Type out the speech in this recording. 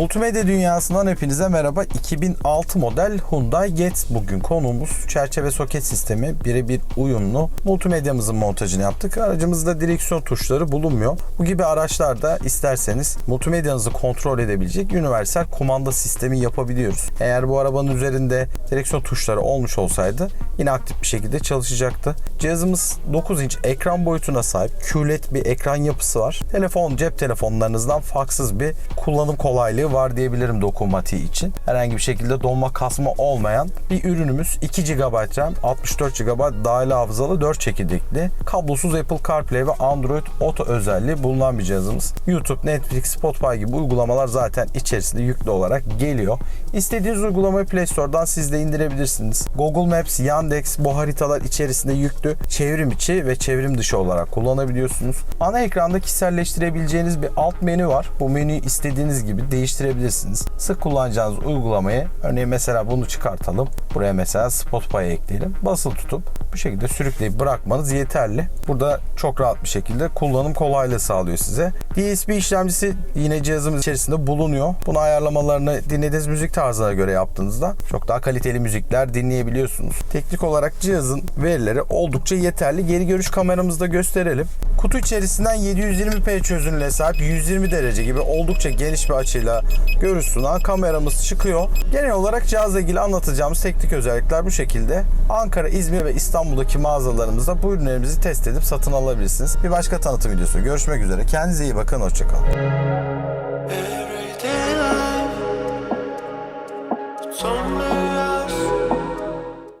Multimedya dünyasından hepinize merhaba. 2006 model Hyundai Getz bugün konuğumuz. Çerçeve soket sistemi birebir uyumlu. Multimedyamızın montajını yaptık. Aracımızda direksiyon tuşları bulunmuyor. Bu gibi araçlarda isterseniz multimedyanızı kontrol edebilecek universal kumanda sistemi yapabiliyoruz. Eğer bu arabanın üzerinde direksiyon tuşları olmuş olsaydı yine aktif bir şekilde çalışacaktı. Cihazımız 9 inç ekran boyutuna sahip. QLED bir ekran yapısı var. Telefon, cep telefonlarınızdan farksız bir kullanım kolaylığı var diyebilirim dokunmatiği için. Herhangi bir şekilde donma kasma olmayan bir ürünümüz. 2 GB RAM, 64 GB dahili hafızalı 4 çekirdekli. Kablosuz Apple CarPlay ve Android Auto özelliği bulunan bir cihazımız. YouTube, Netflix, Spotify gibi uygulamalar zaten içerisinde yüklü olarak geliyor. İstediğiniz uygulamayı Play Store'dan siz de indirebilirsiniz. Google Maps, Yandex bu haritalar içerisinde yüklü. Çevrim içi ve çevrim dışı olarak kullanabiliyorsunuz. Ana ekranda kişiselleştirebileceğiniz bir alt menü var. Bu menüyü istediğiniz gibi değiştirebilirsiniz. Sık kullanacağınız uygulamayı örneğin mesela bunu çıkartalım. Buraya mesela Spotify'a ekleyelim. Basılı tutup bu şekilde sürükleyip bırakmanız yeterli. Burada çok rahat bir şekilde kullanım kolaylığı sağlıyor size. DSP işlemcisi yine cihazımız içerisinde bulunuyor. Bunu ayarlamalarını dinlediğiniz müzik tarzına göre yaptığınızda çok daha kaliteli müzikler dinleyebiliyorsunuz. Teknik olarak cihazın verileri oldukça yeterli. Geri görüş kameramızda gösterelim. Kutu içerisinden 720p çözünürlüğe sahip 120 derece gibi oldukça geniş bir açıyla görüş sunan kameramız çıkıyor. Genel olarak cihazla ilgili anlatacağımız teknik özellikler bu şekilde. Ankara, İzmir ve İstanbul'daki mağazalarımızda bu ürünlerimizi test edip satın alabilirsiniz. Bir başka tanıtım videosu görüşmek üzere. Kendinize iyi bakın, hoşçakalın. Everyday